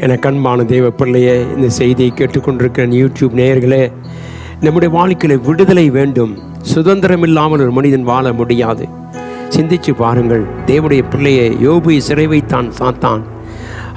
என கண்பான தேவ பிள்ளையே இந்த செய்தியை கேட்டுக்கொண்டிருக்கிற யூடியூப் நேயர்களே நம்முடைய வாழ்க்கையில் விடுதலை வேண்டும். சுதந்திரம் இல்லாமல் ஒரு மனிதன் வாழ முடியாது. சிந்திச்சு பாருங்கள் தேவனுடைய பிள்ளையை யோபு சிறை வைத்தான் சாத்தான்.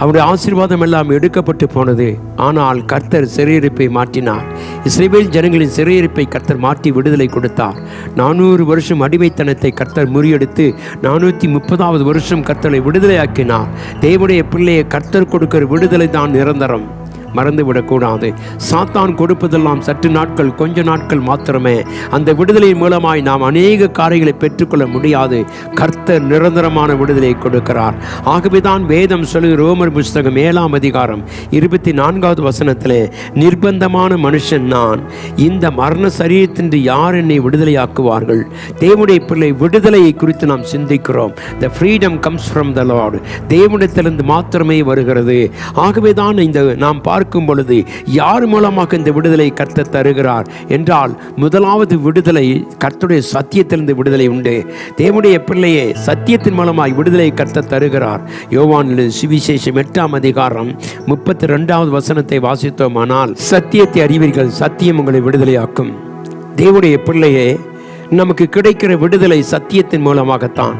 அவருடைய ஆசீர்வாதம் எல்லாம் எடுக்கப்பட்டு போனது. ஆனால் கர்த்தர் சிறையிருப்பை மாற்றினார். இஸ்ரேல் ஜனங்களின் சிறையிருப்பை கர்த்தர் மாற்றி விடுதலை கொடுத்தார். நானூறு வருஷம் அடிமைத்தனத்தை கர்த்தர் முறியெடுத்து நானூற்றி முப்பதாவது வருஷம் கர்த்தரை விடுதலையாக்கினார். தேவனுடைய பிள்ளையை கர்த்தர் கொடுக்கிற விடுதலை தான் நிரந்தரம். மறந்துவிடக்கூடாது. சாத்தான் கொடுப்பதெல்லாம் சற்று நாட்கள் கொஞ்ச நாட்கள் மாத்திரமே. அந்த விடுதலையின் மூலமாய் நாம் அநேக காரியங்களை பெற்றுக்கொள்ள முடியாது. கர்த்தர் நிரந்தரமான விடுதலையை கொடுக்கிறார். ஆகவேதான் வேதம் சொல்லுகிற ரோமர் புஸ்தகம் ஏழாம் அதிகாரம் இருபத்தி நான்காவது வசனத்திலே நிர்பந்தமான மனுஷன் நான். இந்த மரண சரீரத்தின்றி யார் என்னை விடுதலையாக்குவார்கள்? தேவனுடைய பிள்ளை விடுதலையை குறித்து நாம் சிந்திக்கிறோம். The freedom comes from the lord தேவனிடத்திலிருந்து மாத்திரமே வருகிறது. ஆகவே தான் இந்த நாம் பார்க்கும் பொழுது யார் மூலமாக இந்த விடுதலை கர்த்தர் தருகிறார் என்றால் முதலாவது விடுதலை கர்த்தருடைய சத்தியத்திலிருந்து விடுதலை உண்டு. தேவனுடைய பிள்ளையே சத்தியத்தின் மூலமாய் விடுதலை கர்த்தர் தருகிறார். யோவானில் சுவிசேஷம் எட்டாம் அதிகாரம் முப்பத்தி ரெண்டாவது வசனத்தை வாசித்தோமானால் சத்தியத்தை அறிவீர்கள் சத்தியம் உங்களை விடுதலையாக்கும். தேவனுடைய பிள்ளையே நமக்கு கிடைக்கிற விடுதலை சத்தியத்தின் மூலமாகத்தான்.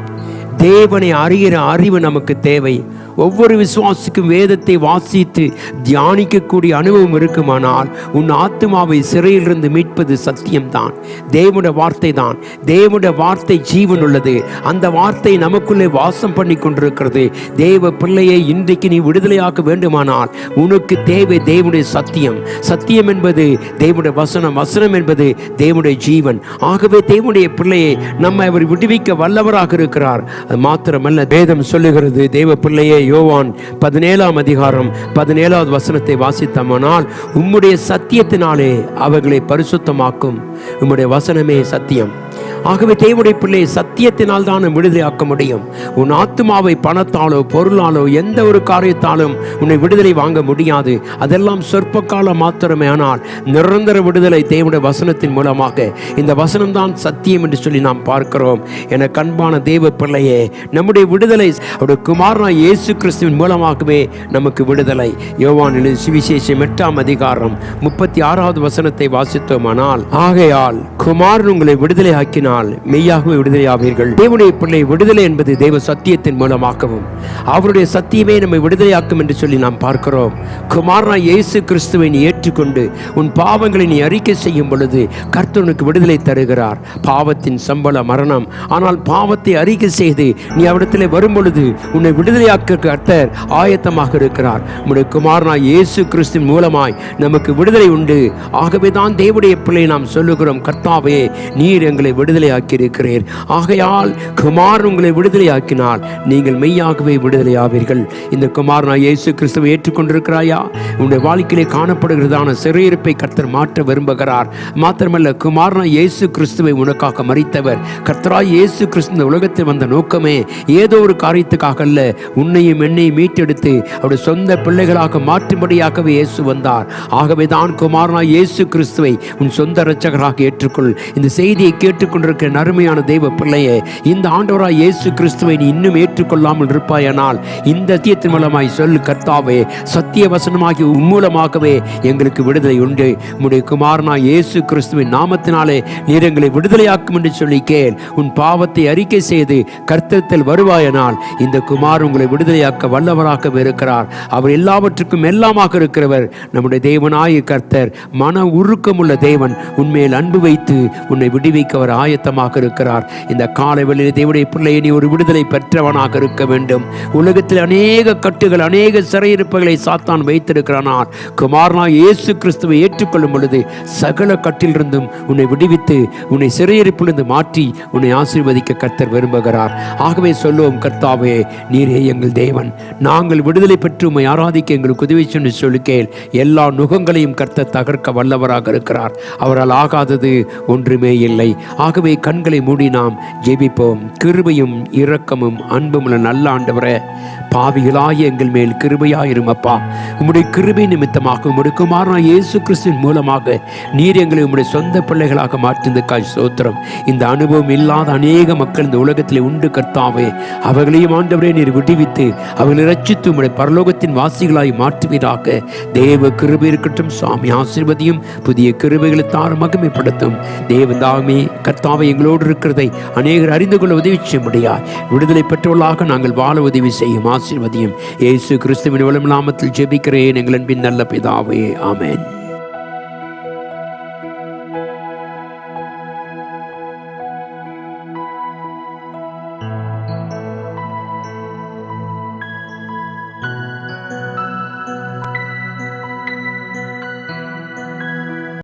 தேவனை அறிகிற அறிவு நமக்கு தேவை. ஒவ்வொரு விசுவாசிக்கும் வேதத்தை வாசித்து தியானிக்கக்கூடிய அனுபவம் இருக்குமானால் உன் ஆத்மாவை சிறையிலிருந்து மீட்பது சத்தியம்தான். தேவனுடைய வார்த்தை தான். தேவனுடைய வார்த்தை ஜீவன் உள்ளது. அந்த வார்த்தை நமக்குள்ளே வாசம் பண்ணி கொண்டிருக்கிறது. தேவ பிள்ளையை இன்றைக்கு நீ விடுதலையாக்க வேண்டுமானால் உனக்கு தேவை தேவனுடைய சத்தியம். சத்தியம் என்பது தேவனுடைய வசனம் வசனம் என்பது தேவனுடைய ஜீவன். ஆகவே தேவனுடைய பிள்ளையை நம்ம அவர் விடுவிக்க வல்லவராக இருக்கிறார். அது மாத்திரமல்ல வேதம் சொல்லுகிறது தேவ பிள்ளையை யோவான் பதினேழாம் அதிகாரம் பதினேழாவது வசனத்தை வாசித்தமானால் உம்முடைய சத்தியத்தினாலே அவர்களை பரிசுத்தமாக்கும். உம்முடைய வசனமே சத்தியம். ஆகவே தேவனுடைய பிள்ளை சத்தியத்தினால் தான் விடுதலையாக்க முடியும். உன் ஆத்மாவை பணத்தாலோ பொருளாலோ எந்த ஒரு காரியத்தாலும் உன்னை விடுதலை வாங்க முடியாது. அதெல்லாம் சொற்ப காலம் மாத்திரமே ஆனால் நிரந்தர விடுதலை தேவனுடைய வசனத்தின் மூலமாக. இந்த வசனம்தான் சத்தியம் என்று சொல்லி நாம் பார்க்கிறோம். என கண்பான தேவ பிள்ளையே நம்முடைய விடுதலை அவருடைய குமாரனா இயேசு கிறிஸ்துவின் மூலமாகவே நமக்கு விடுதலை. யோவான் சுவிசேஷம் எட்டாம் அதிகாரம் முப்பத்தி ஆறாவது வசனத்தை வாசித்தோமானால் ஆகையால் குமாரன் உங்களை விடுதலை ஆக்கினார் மெய்யாகவே விடுதலையாவீர்கள். தேவனுடைய பிள்ளை விடுதலை என்பது தேவ சத்தியத்தின் மூலமாகவும் அவருடைய சத்தியமே நம்மை விடுதலையாக்கும் என்று சொல்லி நாம் பார்க்கிறோம். குமாரனா இயேசு கிறிஸ்துவின் ஏற்றுக்கொண்டு உன் பாவங்களை நீ அறிக்கை செய்யும் பொழுது கர்த்தனுக்கு விடுதலை தருகிறார். பாவத்தின் சம்பள மரணம். ஆனால் பாவத்தை அறிக்கை செய்து நீ அவரிடத்திலே வரும் பொழுது உன்னை விடுதலையாக்க கர்த்தர் ஆயத்தமாக இருக்கிறார். உம்முடைய குமாரனாய் இயேசு கிறிஸ்தின் மூலமாய் நமக்கு விடுதலை உண்டு. ஆகவே தான் தேவடைய பிள்ளை நாம் சொல்லுகிறோம் கர்த்தாவே நீர் எங்களை விடுதலையாக்கி இருக்கிறீர் ஆகையால் குமார் உங்களை விடுதலையாக்கினால் நீங்கள் மெய்யாகவே விடுதலையாவீர்கள். இந்த குமாரனா இயேசு கிறிஸ்துவை ஏற்றுக்கொண்டிருக்கிறாயா? உன்னுடைய வாழ்க்கையிலே காணப்படுகிறது காணப்படுகிறதான சிறையிருப்பை கர்த்தர் மாற்ற விரும்புகிறார். மாத்திரமல்ல குமாரனா இயேசு கிறிஸ்துவை உனக்காக மறித்தவர் கர்த்தராய் இயேசு கிறிஸ்து இந்த உலகத்தில் வந்த நோக்கமே ஏதோ ஒரு காரியத்துக்காக அல்ல. உன்னையும் என்னையும் மீட்டெடுத்து அவருடைய சொந்த பிள்ளைகளாக மாற்றும்படியாகவே இயேசு வந்தார். ஆகவே தான் குமாரனா இயேசு கிறிஸ்துவை உன் சொந்த இரட்சகராக ஏற்றுக்கொள். இந்த செய்தியை கேட்டுக்கொண்டிருக்கிற நறுமையான தெய்வ பிள்ளையே இந்த ஆண்டவராய் இயேசு கிறிஸ்துவை நீ இன்னும் ஏற்றுக்கொள்ளாமல் இருப்பாயானால் இந்த சத்தியத்தின் மூலமாய் சொல் கர்த்தாவே சத்திய வசனமாகி உன் மூலமாகவே எங்களுக்கு விடுதலை உண்டு. உம்முடைய குமாரனா இயேசு கிறிஸ்துவின் நாமத்தினாலே நீர் எங்களை விடுதலையாக்கும் என்று சொல்லி கேள் உன் பாவத்தை அறிக்கை செய்து கர்த்தத்தில் வருவாயனால் இந்த குமார் உங்களை விடுதலையாக்க வல்லவராக இருக்கிறார். அவர் எல்லாவற்றுக்கும் எல்லாமாக இருக்கிறவர். நம்முடைய தேவனாய கர்த்தர் மன உருக்கமுள்ள தேவன் உன்மேல் அன்பு வைத்து உன்னை விடுவிக்க அவர் ஆயத்தமாக இருக்கிறார். இந்த காலை தேவனுடைய பிள்ளையை நீ ஒரு விடுதலை பெற்றவனாக இருக்க வேண்டும். உலகத்தில் அநேக கட்டுகள் அநேக சிறையிருப்புகளை சாத்தான் வைத்திருக்கிறானார். குமாரனா இயேசு கிறிஸ்துவை ஏற்றுக்கொள்ளும் பொழுது சகல கட்டிலிருந்தும் உன்னை விடுவித்து உன்னை சிறையிருப்பிலிருந்து மாற்றி உன்னை ஆசீர்வதிக்க கர்த்தர் விரும்புகிறார். ஆகவே சொல்லுவோம் கர்த்தாவே நீரே எங்கள் தேவன். நாங்கள் விடுதலை பெற்று உண்மை ஆராதிக்க எங்களுக்கு உதவி சென்று சொல்லுக்கேல் எல்லா நுகங்களையும் கர்த்த தகர்க்க வல்லவராக இருக்கிறார். அவரால் ஆகாதது ஒன்றுமே இல்லை. ஆகவே கண்களை மூடி நாம் ஜெபிப்போம். கிருபையும் இரக்கமும் அன்பும் நல்ல ஆண்டவரே பாவிகளாய் எங்கள் மேல் கிருபையாயிரும் அப்பா. உம்முடைய கிருபை நிமித்தமாக உம்முடைய குமாரன் இயேசு கிறிஸ்துவின் மூலமாக நீர் எங்களை உம்முடைய சொந்த பிள்ளைகளாக மாற்றியதுக்காய் சோத்திரம் இந்த அனுபவம் இல்லாத அநேக மக்கள் இந்த உலகத்தில் உண்டு கர்த்தாவே. அவர்களையும் ஆண்டவரே நீர் விடுவித்து அவர்களை ரட்சித்து உம்முடைய பரலோகத்தின் வாசிகளாய் மாற்றுவீராக. தேவ கிருபை இருக்கட்டும் சுவாமி ஆசீர்வதியும் புதிய கிருபைகளை தார மகிமைப்படுத்தும். தேவதாமே கர்த்தாவை எங்களோடு இருக்கிறதை அநேகர் அறிந்து கொள்ள உதவி செய்ய முடியாது விடுதலை பெற்றவர்களாக நாங்கள் வாழ உதவி செய்யும். ஆசீர்வதியும். இயேசு கிறிஸ்துவின் வளம் நாமத்தில் ஜெபிக்கிறேன். எங்களின் பின் நல்ல பிதாவே. ஆமேன்.